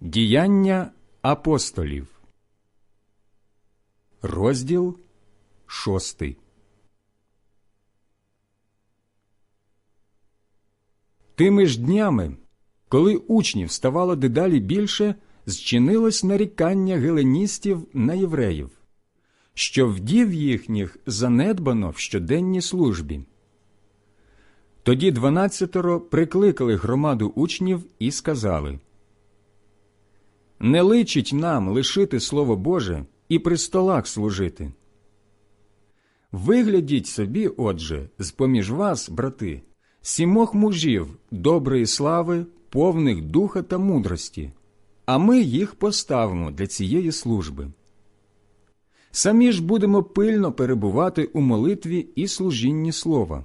Діяння апостолів, розділ шостий. Тими ж днями, коли учнів ставало дедалі більше, зчинилось нарікання геленістів на євреїв, що вдів їхніх занедбано в щоденній службі. Тоді дванадцятеро прикликали громаду учнів і сказали Не личить нам лишити Слово Боже і при столах служити. Виглядіть собі, отже, з поміж вас, брати, сімох мужів доброї слави, повних духа та мудрості, а ми їх поставимо для цієї служби. Самі ж будемо пильно перебувати у молитві і служінні слова.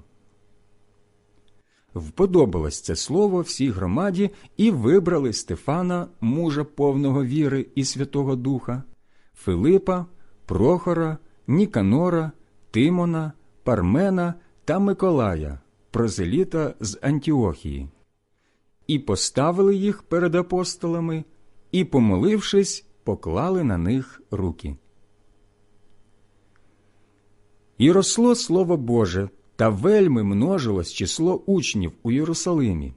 Вподобалось це слово всій громаді і вибрали Стефана, мужа повного віри і Святого Духа, Филипа, Прохора, Ніканора, Тимона, Пармена та Миколая, прозеліта з Антіохії, і поставили їх перед апостолами, і, помолившись, поклали на них руки. І росло Слово Боже, та вельми множилось число учнів у Єрусалимі,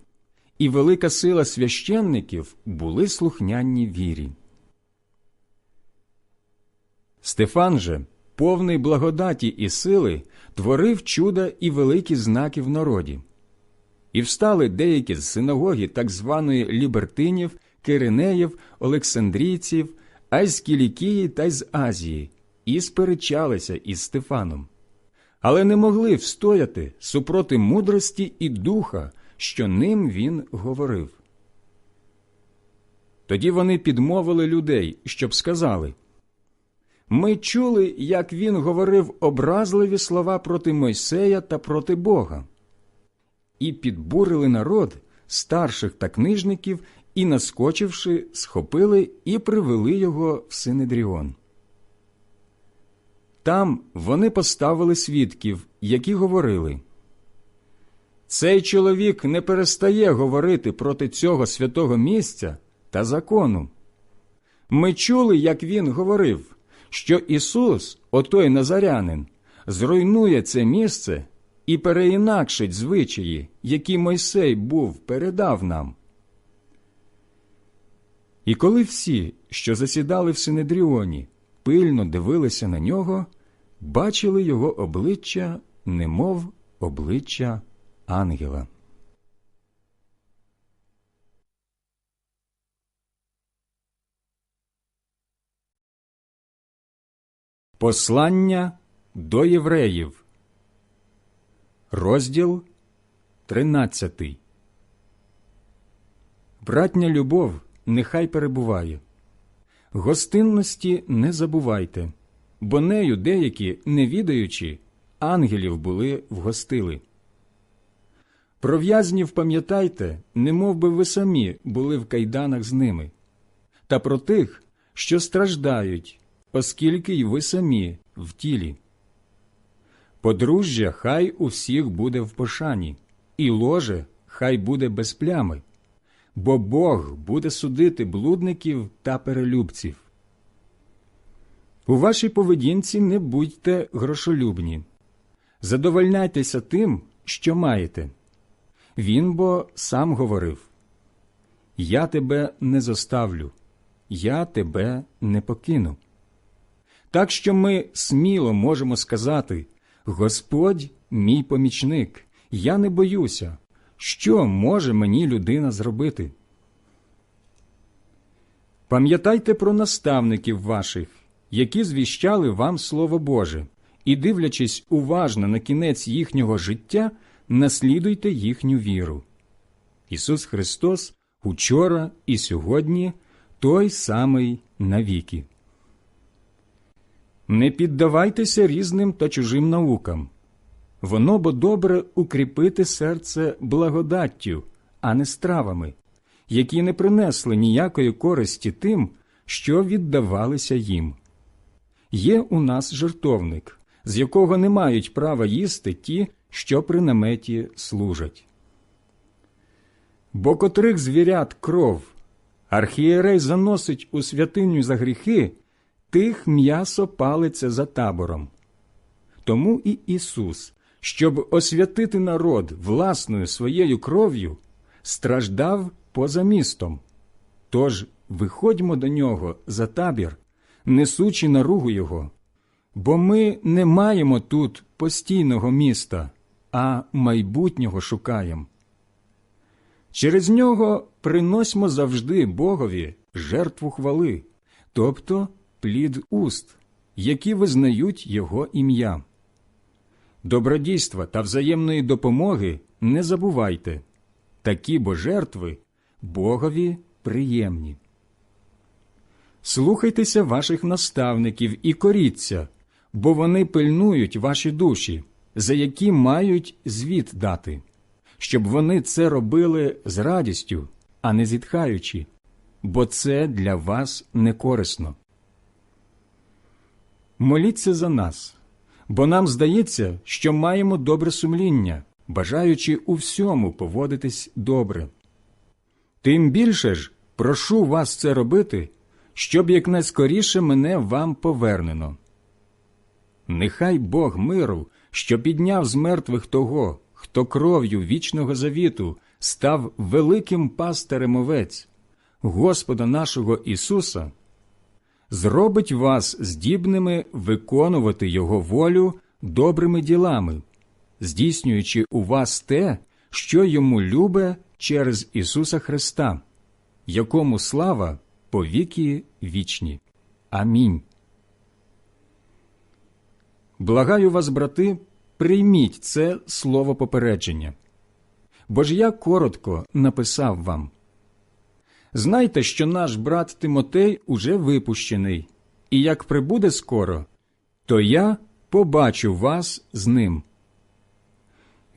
і велика сила священників були слухняні вірі. Стефан же, повний благодаті і сили, творив чуда і великі знаки в народі. І встали деякі з синагоги так званої лібертинів, киринеїв, олександрійців, а та й з Азії, і сперечалися із Стефаном але не могли встояти супроти мудрості і духа, що ним він говорив. Тоді вони підмовили людей, щоб сказали Ми чули, як він говорив образливі слова проти Мойсея та проти Бога, і підбурили народ, старших та книжників, і, наскочивши, схопили і привели його в Синедріон. Там вони поставили свідків, які говорили Цей чоловік не перестає говорити проти цього святого місця та закону. Ми чули, як він говорив, що Ісус, отой Назарянин, зруйнує це місце і переінакшить звичаї, які Мойсей був передав нам. І коли всі, що засідали в Синедріоні, пильно дивилися на нього, бачили його обличчя, немов обличчя ангела. Послання до євреїв, розділ 13 Братня любов нехай перебуває. Гостинності не забувайте бо нею деякі, не відаючи, ангелів були вгостили. Про в'язнів пам'ятайте, не би ви самі були в кайданах з ними, та про тих, що страждають, оскільки й ви самі в тілі. Подружжя хай у всіх буде в пошані, і ложе хай буде без плями, бо Бог буде судити блудників та перелюбців. У вашій поведінці не будьте грошолюбні, задовольняйтеся тим, що маєте. Він бо сам говорив Я тебе не зоставлю, я тебе не покину. Так що ми сміло можемо сказати Господь мій помічник, я не боюся, що може мені людина зробити. Пам'ятайте про наставників ваших які звіщали вам Слово Боже, і, дивлячись уважно на кінець їхнього життя, наслідуйте їхню віру. Ісус Христос учора і сьогодні той самий навіки. Не піддавайтеся різним та чужим наукам. Воно бо добре укріпити серце благодаттю, а не стравами, які не принесли ніякої користі тим, що віддавалися їм. Є у нас жертовник, з якого не мають права їсти ті, що при наметі служать. Бо котрих звірят кров, архієрей заносить у святиню за гріхи, тих м'ясо палиться за табором. Тому і Ісус, щоб освятити народ власною своєю кров'ю, страждав поза містом. Тож виходьмо до нього за табір, несучи наругу його, бо ми не маємо тут постійного міста, а майбутнього шукаємо. Через нього приносьмо завжди Богові жертву хвали, тобто плід уст, які визнають Його ім'я. Добродійства та взаємної допомоги не забувайте, такі бо жертви Богові приємні. Слухайтеся ваших наставників і коріться, бо вони пильнують ваші душі, за які мають звіт дати, щоб вони це робили з радістю, а не зітхаючи, бо це для вас не корисно. Моліться за нас, бо нам здається, що маємо добре сумління, бажаючи у всьому поводитись добре. Тим більше ж прошу вас це робити, щоб якнайскоріше мене вам повернено. Нехай Бог миру, що підняв з мертвих того, хто кров'ю вічного завіту став великим пастирем овець, Господа нашого Ісуса, зробить вас здібними виконувати Його волю добрими ділами, здійснюючи у вас те, що йому любе через Ісуса Христа, якому слава повіки вічні. Амінь. Благаю вас, брати, прийміть це слово попередження. Бо ж я коротко написав вам. Знайте, що наш брат Тимотей уже випущений, і як прибуде скоро, то я побачу вас з ним.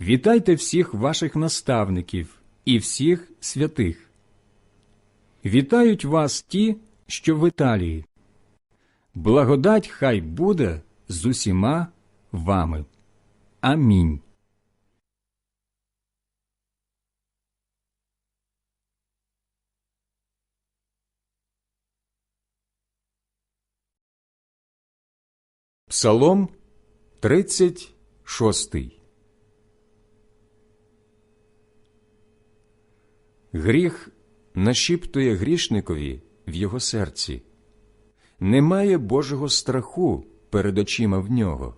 Вітайте всіх ваших наставників і всіх святих. Вітають вас ті, що в Італії. Благодать хай буде з усіма вами. Амінь. Псалом 36 Гріх нашіптує грішникові в його серці. Немає Божого страху перед очима в нього.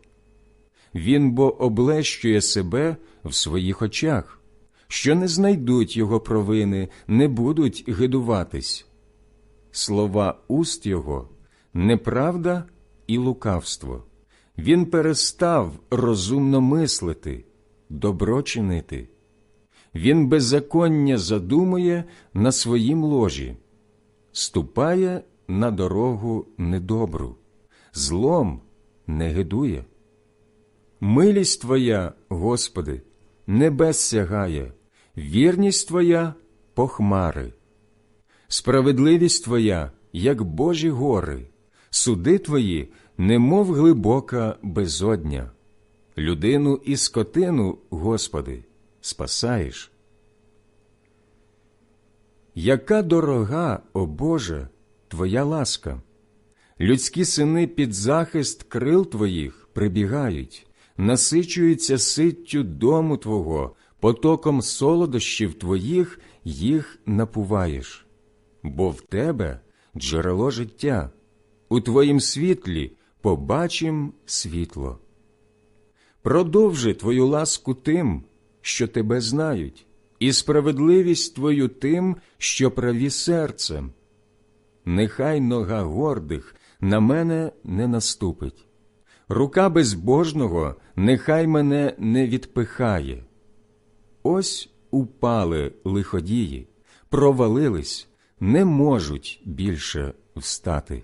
Він бо облещує себе в своїх очах, що не знайдуть його провини, не будуть гидуватись. Слова уст його неправда і лукавство. Він перестав розумно мислити, добро чинити. Він беззаконня задумує на своїм ложі, ступає на дорогу недобру, злом не гидує. Милість Твоя, Господи, небес сягає, вірність Твоя похмари, справедливість Твоя, як Божі гори, суди Твої, немов глибока безодня, людину і скотину, Господи, спасаєш. Яка дорога, о Боже, Твоя ласка! Людські сини під захист крил Твоїх прибігають, насичуються ситтю дому Твого, потоком солодощів Твоїх їх напуваєш, бо в Тебе джерело життя, у Твоїм світлі побачим світло. Продовжи Твою ласку тим, що Тебе знають, і справедливість Твою тим, що праві серцем. Нехай нога гордих на мене не наступить. Рука безбожного нехай мене не відпихає. Ось упали лиходії, провалились, не можуть більше встати.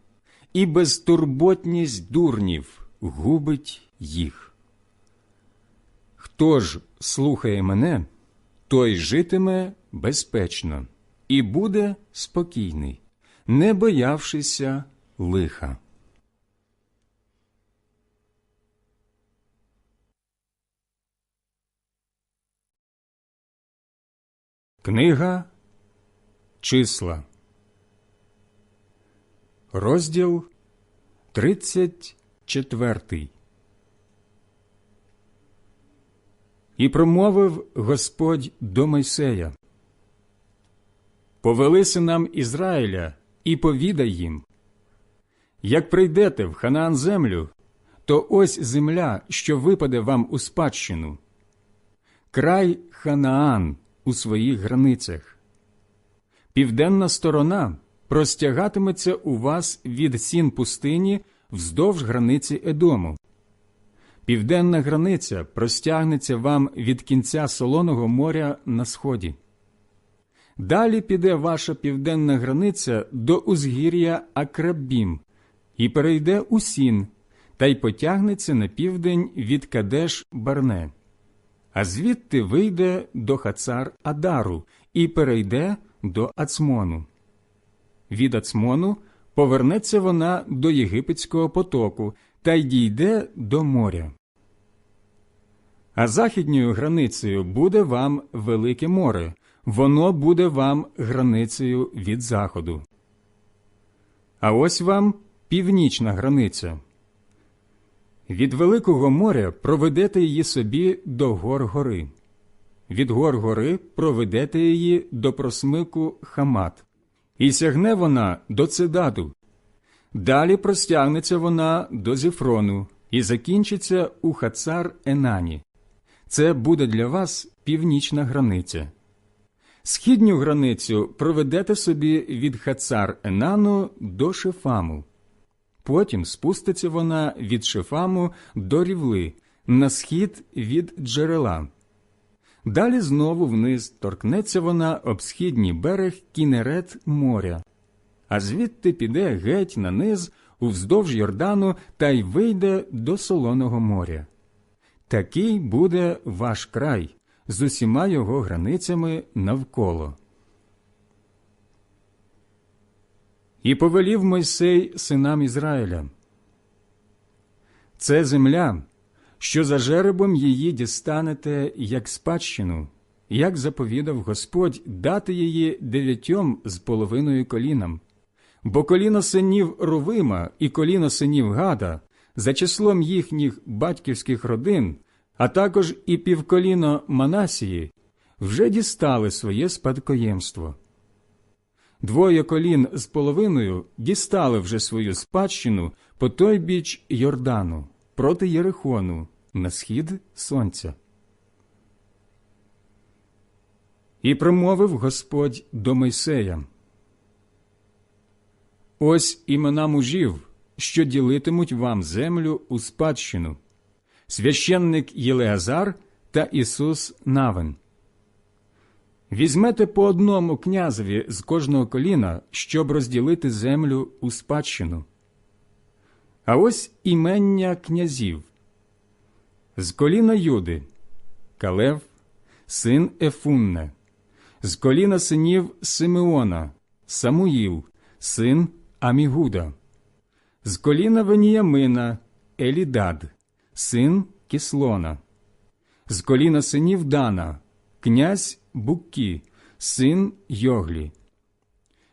і безтурботність дурнів губить їх. Хто ж слухає мене, той житиме безпечно і буде спокійний, не боявшися лиха. Книга числа розділ 34 І промовив Господь до Мойсея Повели синам Ізраїля і повідай їм. Як прийдете в Ханаан землю, то ось земля, що випаде вам у спадщину, край Ханаан у своїх границях. Південна сторона простягатиметься у вас від сін пустині вздовж границі Едому. Південна границя простягнеться вам від кінця Солоного моря на сході. Далі піде ваша південна границя до узгір'я Акрабім і перейде у сін, та й потягнеться на південь від Кадеш Барне, а звідти вийде до Хацар Адару і перейде до Ацмону. Від Ацмону повернеться вона до Єгипетського потоку та й дійде до моря. А західньою границею буде вам Велике море, воно буде вам границею від заходу. А ось вам північна границя. Від Великого моря проведете її собі до гор гори. Від гор гори проведете її до просмику Хамат, і сягне вона до Цедаду. Далі простягнеться вона до Зіфрону і закінчиться у Хацар Енані. Це буде для вас північна границя. Східню границю проведете собі від Хацар Енану до Шефаму. Потім спуститься вона від Шефаму до рівли, на схід від джерела. Далі знову вниз торкнеться вона об східній берег кінерет моря, а звідти піде геть на низ уздовж Йордану та й вийде до Солоного моря. Такий буде ваш край з усіма його границями навколо. І повелів Мойсей синам Ізраїля. Це земля, що за жеребом її дістанете як спадщину, як заповідав Господь дати її дев'ятьом з половиною колінам. Бо коліно синів Рувима і коліно синів Гада за числом їхніх батьківських родин, а також і півколіно Манасії, вже дістали своє спадкоємство. Двоє колін з половиною дістали вже свою спадщину по той біч Йордану проти Єрихону на схід сонця. І промовив Господь до Мойсея. Ось імена мужів, що ділитимуть вам землю у спадщину священник Єлеазар та Ісус Навин. Візьмете по одному князеві з кожного коліна, щоб розділити землю у спадщину. А ось імення князів з коліна Юди. Калев, син Ефунне, з коліна синів Симеона, Самуїл, син Амігуда, з коліна Веніямина Елідад, син Кіслона, з коліна синів Дана, князь Буккі, син Йоглі,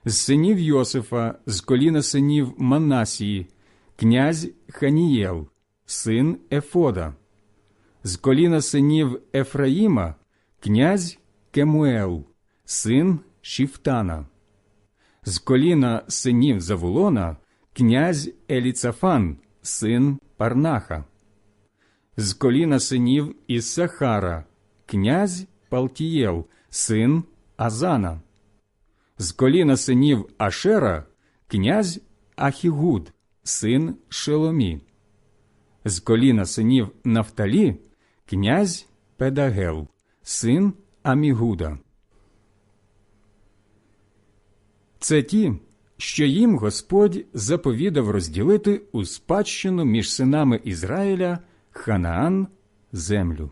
з синів Йосифа, з коліна синів Манасії, князь Ханієл, син Ефода, з коліна синів Ефраїма, князь Кемуел, син Шіфтана, з коліна синів Завулона, князь Еліцафан, син Парнаха, з коліна синів Іссахара, князь Палтієл, син Азана, з коліна синів Ашера, князь Ахігуд, син Шеломі, з коліна синів Нафталі, князь Педагел, син Амігуда. Це ті, що їм Господь заповідав розділити у спадщину між синами Ізраїля Ханаан землю.